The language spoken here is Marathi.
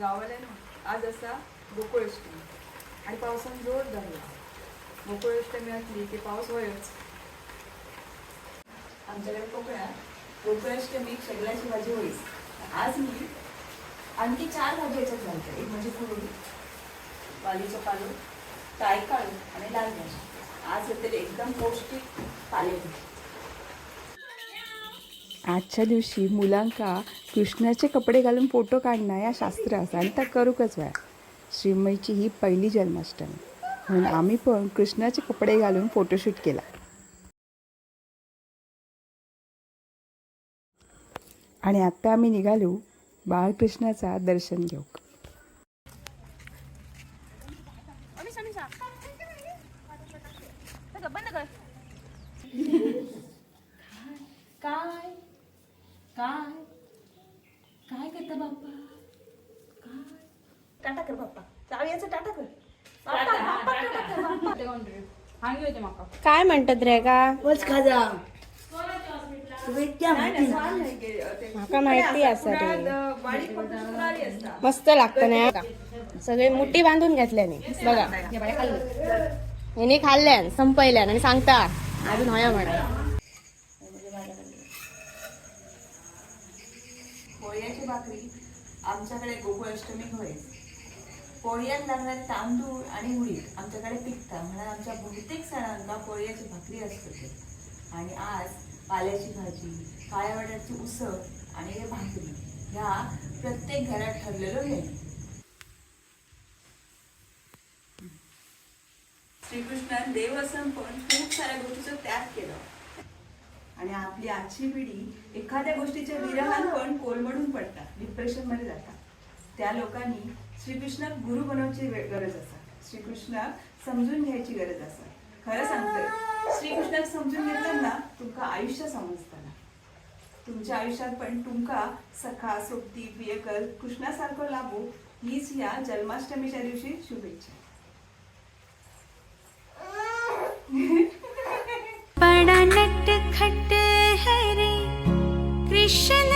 गावाला ना आज असा गोकुळाष्टमी. आणि पावसान जोर धरला. गोकुळाष्टमी असली की पाऊस होयच. आमच्याकडे कोकणात गोकुळाष्टमी सगळ्याची भाजी होईस आज मी आणखी चार भाजी याच्यात घालते एक म्हणजे कुरडी वालीचं पालो ताय काळू आणि लाल भाजी. आज येते एकदम पौष्टिक पालेभाजी आजच्या दिवशी मुलांका कृष्णाचे कपडे घालून फोटो काढणं या शास्त्र असा आणि त्या करूकच वेळा श्रीमईची ही पहिली जन्माष्टमी. म्हणून आम्ही पण कृष्णाचे कपडे घालून फोटोशूट केला. आणि आता आम्ही निघालो बाळकृष्णाचा दर्शन घेऊ. काय? काय? काय करता बाप्पा? काय? टाटा कर बाप्पा. चाव्याचं टाटा कर. बाप्पा, बाप्पा, टाटा. कर, बाप्पा. काय म्हणतात रे का? माका माहिती असा रे मस्त लागतं ना का सगळे मुठी बांधून घेतल्याने बघा. यांनी खाल्ल्यान संपयल्यान आणि सांगता. अजून होया म्हणा पोळ्याची भाकरी आमच्याकडे गोकुळाष्टमी होय पोळ्यात लागणारे तांदूळ आणि उडीद आमच्याकडे पिकता म्हणून आमच्या बहुतेक सणांना पोळ्याची भाकरी असते. आणि आज पाल्याची भाजी काळ्या वाट्याची उसळ आणि हे भाकरी ह्या प्रत्येक घरात ठरलेलं आहे. श्रीकृष्णान देव असून पण खूप साऱ्या गोष्टीचा त्याग केला. आणि आपली आजची पिढी एखाद्या गोष्टीच्या विरहान पण कोलमडून पडतात डिप्रेशनमध्ये जातात. त्या लोकांनी श्रीकृष्णाक गुरु बनवची गरज असा श्रीकृष्णाक समजून घ्यायची गरज असा खरं सांगतोय श्रीकृष्णाक समजून घेताना तुमका आयुष्य समजताना. तुमच्या आयुष्यात पण तुमका सखा सोबती प्रियकर कृष्णासारखं लाभो हीच या जन्माष्टमीच्या दिवशी शुभेच्छा. बड़ा नट खट है रे। कृष्ण